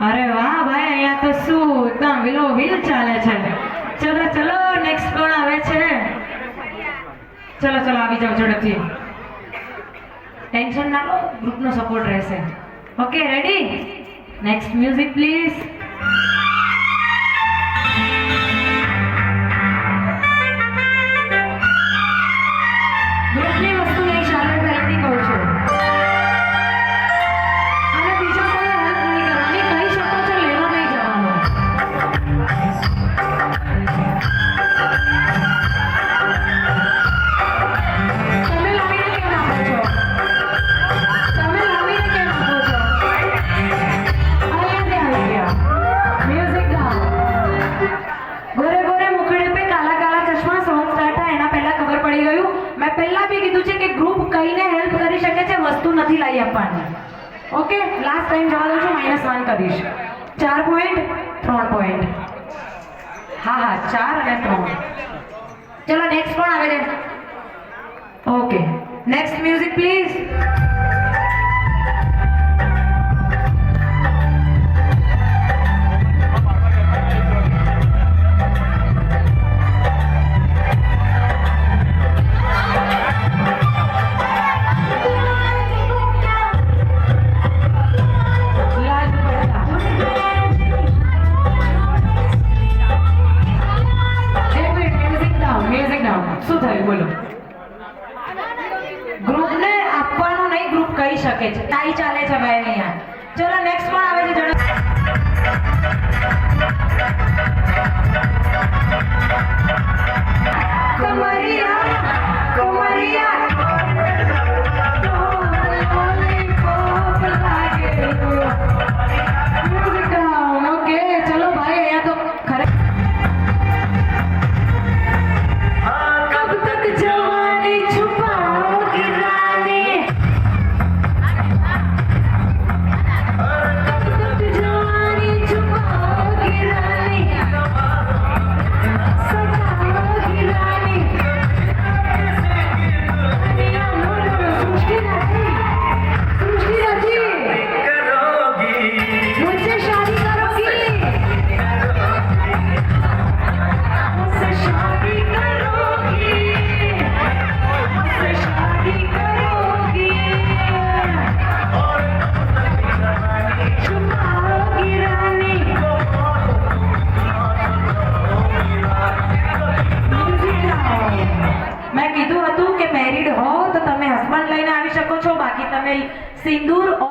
અરે વાહ ભાઈ, અહીંયા તો શું એકદમ વિલો વિલ ચાલે છે. ચલો ચલો નેક્સ્ટ કોણ આવે છે? ચલો ચલો, આવી જાવ ઝડપથી. ટેન્શન ના લો ગ્રુપનો સપોર્ટ રહેશે. Okay ready next music please group help કરી શકે છે, વસ્તુ નથી લાવી આપવાની. ઓકે લાસ્ટ ટાઈમ જવા દઉં છું માઇનસ વન કરીશ. ચાર પોઈન્ટ ત્રણ પોઈન્ટ હા હા, ચાર અને ત્રણ. ચલો નેક્સ્ટ કોણ આવે છે? ઓકે નેક્સ્ટ મ્યુઝિક પ્લીઝ શું થયું? બોલો. ગ્રુપને આપવાનું નહીં ગ્રુપ કહી શકે છે. તાઈ ચાલે છે ભાઈ અહીંયા. ચલો નેક્સ્ટ કોણ આવે છે હસબન્ડ લઈને આવી શકો છો. બાકી તમે સિંદૂર